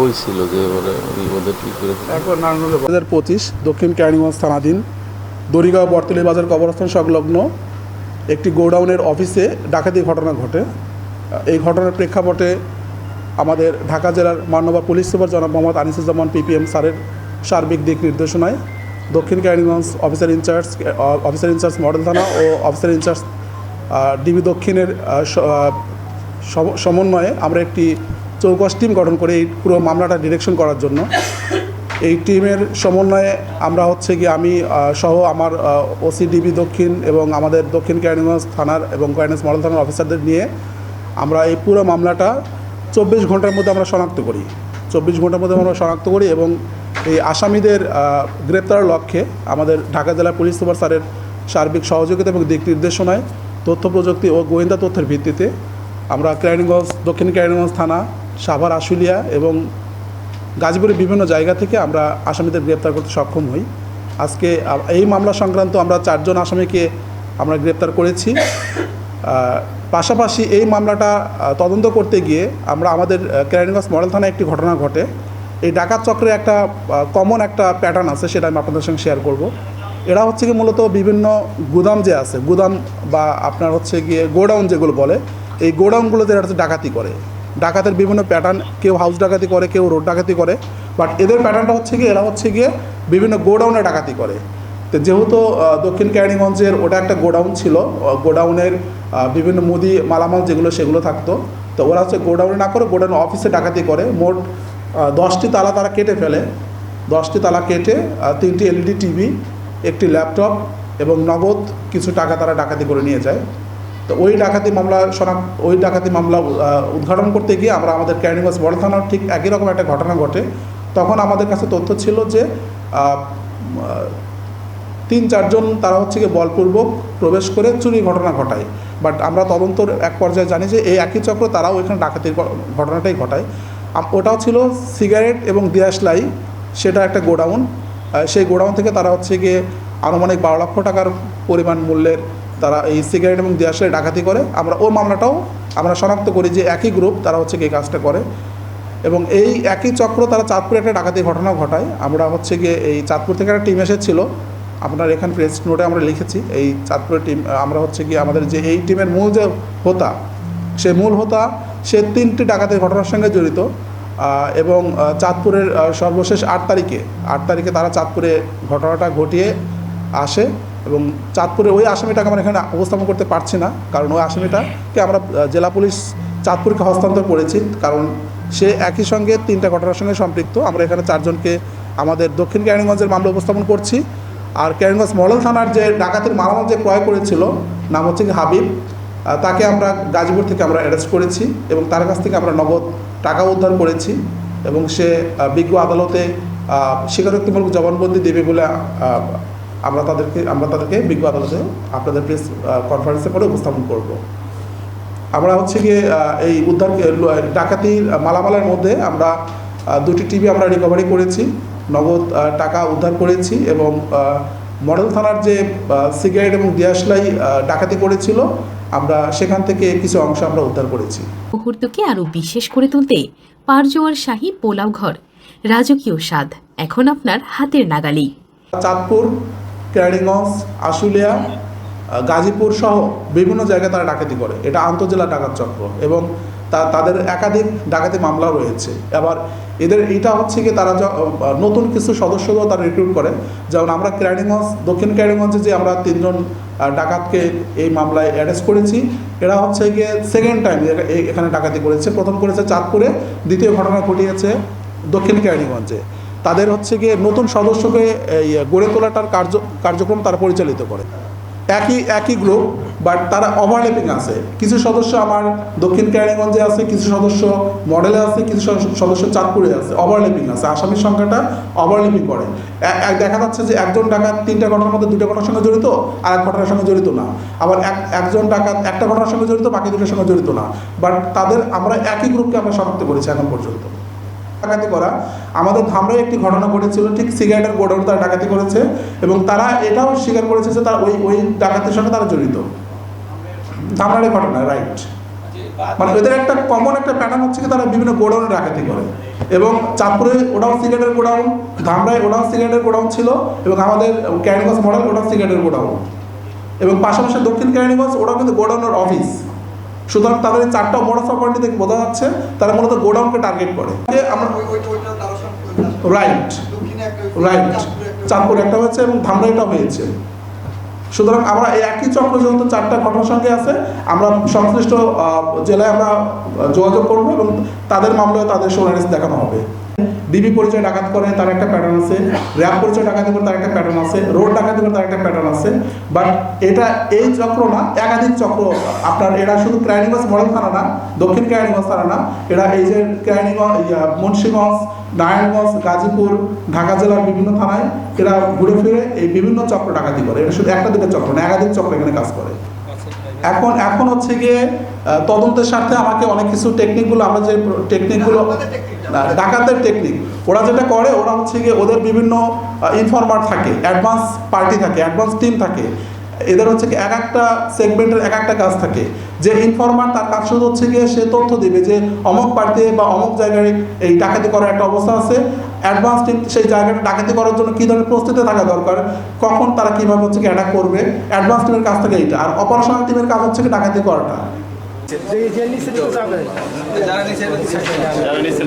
হয়েছিল যে ওদের কি করে হাজার পঁচিশ দক্ষিণ ক্যানিগঞ্জ থানাধীন দড়িগাঁও বর্তলি বাজার কবরস্থান সংলগ্ন একটি গোডাউনের অফিসে ডাকাতি ঘটনা ঘটে। এই ঘটনার প্রেক্ষাপটে আমাদের ঢাকা জেলার মান্যবর পুলিশ সুপার জনাব মোহাম্মদ আনিসুজ্জামান পিপিএম স্যারের সার্বিক দিক নির্দেশনায় Dakshin Kaniganj officer in charge officer in charge model থানা ও অফিসার ইনচার্জ ডিবি দক্ষিণের সমন্বয়ে আমরা একটি চৌকস টিম গঠন করে এই পুরো মামলাটা ডিরেকশন করার জন্য। এই টিমের সমন্বয়ে আমরা হচ্ছে কি আমি সহ আমার ওসিডিবি দক্ষিণ এবং আমাদের দক্ষিণ ক্যানিগঞ্জ থানার এবং ক্যানিগঞ্জ মডেল থানার অফিসারদের নিয়ে আমরা এই পুরো মামলাটা চব্বিশ ঘণ্টার মধ্যে আমরা শনাক্ত করি। চব্বিশ ঘণ্টার মধ্যে আমরা শনাক্ত করি এবং এই আসামিদের গ্রেপ্তারের লক্ষ্যে আমাদের ঢাকা জেলা পুলিশ সুপার স্যারের সার্বিক সহযোগিতা এবং দিক নির্দেশনায় তথ্য প্রযুক্তি ও গোয়েন্দা তথ্যের ভিত্তিতে আমরা ক্রাইমগঞ্জ দক্ষিণ ক্রাইমগঞ্জ থানা সাভার, আশুলিয়া এবং গাজীপুরের বিভিন্ন জায়গা থেকে আমরা আসামিদের গ্রেপ্তার করতে সক্ষম হই। আজকে এই মামলা সংক্রান্ত আমরা চারজন আসামিকে আমরা গ্রেপ্তার করেছি। পাশাপাশি এই মামলাটা তদন্ত করতে গিয়ে আমরা আমাদের ক্যারিনগঞ্জ মডেল থানায় একটি ঘটনা ঘটে। এই ডাকাত চক্রে একটা কমন একটা প্যাটার্ন আছে, সেটা আমি আপনাদের সঙ্গে শেয়ার করব। এরা হচ্ছে কি মূলত বিভিন্ন গুদাম যে আছে, গুদাম বা আপনার হচ্ছে গিয়ে গোডাউন যেগুলো বলে, এই গোডাউনগুলোতে এরা হচ্ছে ডাকাতি করে। ডাকাতের বিভিন্ন প্যাটার্ন কেউ হাউস ডাকাতি করে, কেউ রোড ডাকাতি করে বাট এদের প্যাটার্নটা হচ্ছে গিয়ে, এরা হচ্ছে গিয়ে বিভিন্ন গোডাউনে ডাকাতি করে। তো যেহেতু দক্ষিণ ক্যারিগঞ্জের ওটা একটা গোডাউন ছিল গোডাউনের বিভিন্ন মুদি মালামাল যেগুলো, সেগুলো থাকতো। তো ওরা হচ্ছে গোডাউনে না করে গোডাউন অফিসে ডাকাতি করে। মোট দশটি তালা তারা কেটে ফেলে। দশটি তালা কেটে তিনটি এলইডি টিভি একটি ল্যাপটপ এবং নগদ কিছু টাকা তারা ডাকাতি করে নিয়ে যায়। তো ওই ডাকাতি মামলা শনাক্ত ওই ডাকাতি মামলা উদ্ঘাটন করতে গিয়ে আমরা আমাদের ক্যানিগঞ্জ বড় থানার ঠিক একই রকম একটা ঘটনা ঘটে। তখন আমাদের কাছে তথ্য ছিল যে তিন চারজন তারা হচ্ছে গিয়ে বলপূর্বক প্রবেশ করে চুরি ঘটনা ঘটায়। বাট আমরা তদন্তর এক পর্যায়ে জানি যে এই একই চক্র তারাও এখানে ডাকাতির ঘটনাটাই ঘটায়। ওটাও ছিল সিগারেট এবং দিয়াশলাই সেটা একটা গোডাউন। সেই গোডাউন থেকে তারা হচ্ছে গিয়ে আনুমানিক বারো লক্ষ টাকার পরিমাণ মূল্যের তারা এই সিগারেট এবং দিয়াশলাই ডাকাতি করে। আমরা ওই মামলাটাও আমরা শনাক্ত করি যে একই গ্রুপ তারা হচ্ছে গিয়ে এই কাজটা করে। এবং এই একই চক্র তারা চাঁদপুরে একটা ডাকাতির ঘটনা ঘটায়। আমরা হচ্ছে গিয়ে এই চাঁদপুর থেকে একটা টিম এসেছিল। আপনার এখানে প্রেস নোটে আমরা লিখেছি। এই চাঁদপুরের টিম, আমরা হচ্ছে গিয়ে আমাদের যে এই টিমের মূল যে হোতা, সে মূল হোতা, সে তিনটি ডাকাতির ঘটনার সঙ্গে জড়িত। এবং চাঁদপুরের সর্বশেষ আট তারিখে আট তারিখে তারা চাঁদপুরে ঘটনাটা ঘটিয়ে আসে। এবং চাঁদপুরে ওই আসামিটাকে আমরা এখানে উপস্থাপন করতে পারছি না, কারণ ওই আসামিটাকে আমরা জেলা পুলিশ চাঁদপুরকে হস্তান্তর করেছি, কারণ সে একই সঙ্গে তিনটা ঘটনার সঙ্গে সম্পৃক্ত। আমরা এখানে চারজনকে আমাদের দক্ষিণ ক্যারিগঞ্জের মামলা উপস্থাপন করছি। আর ক্যারিগঞ্জ মডেল থানার যে ডাকাতের মালামাল যে ক্রয় করেছিল, নাম হচ্ছে হাবিব তাকে আমরা গাজীপুর থেকে আমরা অ্যারেস্ট করেছি এবং তার কাছ থেকে আমরা নগদ টাকা উদ্ধার করেছি এবং সে বিজ্ঞ আদালতে স্বীকারোক্তিমূলক জবানবন্দি দেবে বলে আমরা তাদেরকে আমরা তাদেরকে বিজ্ঞ আদালতে আপনাদের প্রেস কনফারেন্সে করে উপস্থাপন করব। আমরা হচ্ছে গিয়ে এই উদ্ধার ডাকাতির মালামালের মধ্যে আমরা দুটি টিভি আমরা রিকভারি করেছি নগদ টাকা উদ্ধার করেছি এবং মডেল থানার যে সিগারেট এবং দিয়াশলাই ডাকাতি করেছিল আমরা সেখান থেকে কিছু অংশ আমরা উদ্ধার করেছি। মুহূর্তকে আরও বিশেষ করে তুলতে পারজোয়ার শাহী পোলাও ঘর রাজকীয় স্বাদ এখন আপনার হাতের নাগালেই। চাঁদপুর ক্যারিগঞ্জ, আশুলিয়া গাজীপুর সহ বিভিন্ন জায়গায় তারা ডাকাতি করে। এটা আন্তজেলা ডাকাত চক্র এবং তা, তাদের একাধিক ডাকাতি মামলা রয়েছে। আবার এদের এটা হচ্ছে কি তারা নতুন কিছু সদস্যও তারা রিক্রুট করে। যেমন আমরা ক্যারিগঞ্জ, দক্ষিণ ক্যারিগঞ্জে যে আমরা তিনজন ডাকাতকে এই মামলায় অ্যারেস্ট করেছি, এরা হচ্ছে গিয়ে সেকেন্ড টাইম এখানে ডাকাতি করেছে। প্রথম করেছে চাঁদপুরে, দ্বিতীয় ঘটনা ঘটিয়েছে দক্ষিণ ক্যারিগঞ্জে। তাদের হচ্ছে গিয়ে নতুন সদস্যকে গড়ে তোলাটার কার্য, কার্যক্রম তারা পরিচালিত করে। একই একই গ্রুপ বাট তারা ওভারল্যাপিং আছে। কিছু সদস্য আমার দক্ষিণ ক্যারিগঞ্জে আছে, কিছু সদস্য মডেলে আছে, কিছু সদস্য- চাঁদপুরে আছে। ওভারল্যাপিং আছে। আসামির সংখ্যাটা ওভারল্যাপিং করে। দেখা যাচ্ছে যে একজন ডাকাত তিনটা ঘটনার মধ্যে দুটো ঘটনার সঙ্গে জড়িত, আর এক ঘটনার সঙ্গে জড়িত না। আবার এক, একজন ডাকাত একটা ঘটনার সঙ্গে জড়িত, বাকি দুটোর সঙ্গে জড়িত না। বাট তাদের আমরা একই গ্রুপকে আমরা শনাক্ত করেছি এখন পর্যন্ত। ডাকাতি করা। আমাদের ধামরায় একটি ঘটনা ঘটেছিল, ঠিক সিগারেটের গোডাউন তারা ডাকাতি করেছে এবং তারা এটাও স্বীকার করেছে যে তারা ওই ওই ডাকাতির সঙ্গে তারা জড়িত। ধামরার ঘটনা রাইট মানে এদের একটা কমন একটা প্যাটার্ন হচ্ছে কি তারা বিভিন্ন গোডাউনে ডাকাতি করে। এবং চাঁদপুরে ওটাও সিগারেটের গোডাউন ধামরায় ওটাও সিগারেটের গোডাউন ছিল এবং আমাদের ক্যারিগঞ্জ মডেল ওটাও সিগারেটের গোডাউন। এবং পাশাপাশি দক্ষিণ ক্যারিগঞ্জ ওটাও কিন্তু গোডাউনের অফিস সুতরাং তাদের চারটা বড় প্রপার্টি থেকে বোঝা যাচ্ছে তারা মূলত গোডাউনকে টার্গেট করে। আমরা রাইট রাইট চাঁদপুর একটা হয়েছে। এবং ধামরাইটা হয়েছে। সুতরাং আমরা এই একই চক্র যেহেতু চারটা ঘটনার সঙ্গে আছে আমরা সংশ্লিষ্ট জেলায় আমরা যোগাযোগ করব এবং তাদের মামলায় তাদের সোনারিস দেখানো হবে। ডিবি পরিচয় ডাকাত করে, তার একটা প্যাটার্ন আছে। র্যাব পরিচয় ডাকাতি করে, তার একটা প্যাটার্ন আছে। রোড ডাকাতি করে, তার একটা প্যাটার্ন আছে। বাট এটা এই চক্র না, একাধিক চক্র। আপনার এরা শুধু ক্রাইনিগঞ্জ মডেল থানা না, দক্ষিণ ক্রাইনিগঞ্জ থানা না। এরা এই যে ক্রাইনিগঞ্জ মুন্সিগঞ্জ, নারায়ণগঞ্জ, গাজীপুর, ঢাকা জেলার বিভিন্ন থানায় এরা ঘুরে ফিরে এই বিভিন্ন চক্র ডাকাতি করে। এটা শুধু একটা দুটো চক্র না, একাধিক চক্র এখানে কাজ করে। এখন এখন হচ্ছে গিয়ে তদন্তের স্বার্থে আমাকে অনেক কিছু টেকনিকগুলো আমরা যে টেকনিকগুলো ডাকাতের টেকনিক ওরা যেটা করে ওরা হচ্ছে গিয়ে ওদের বিভিন্ন ইনফরমার থাকে অ্যাডভান্স পার্টি থাকে অ্যাডভান্স টিম থাকে। এদের হচ্ছে কি এক একটা সেগমেন্টের এক একটা কাজ থাকে। যে ইনফরমার তার কাজ শুধু হচ্ছে গিয়ে সে তথ্য দিবে যে অমুক পার্টি বা অমুক জায়গায় এই ডাকাতি করার একটা অবস্থা আছে। অ্যাডভান্স টিম সেই জায়গাটা ডাকাতি করার জন্য কী ধরনের প্রস্তুতি থাকা দরকার? কখন তারা কীভাবে হচ্ছে কি অ্যাটাক করবে? অ্যাডভান্স টিমের কাজ থাকে এইটা। আর অপারেশনাল টিমের কাজ হচ্ছে কি ডাকাতি করাটা। যারা নিচে যারা নিচে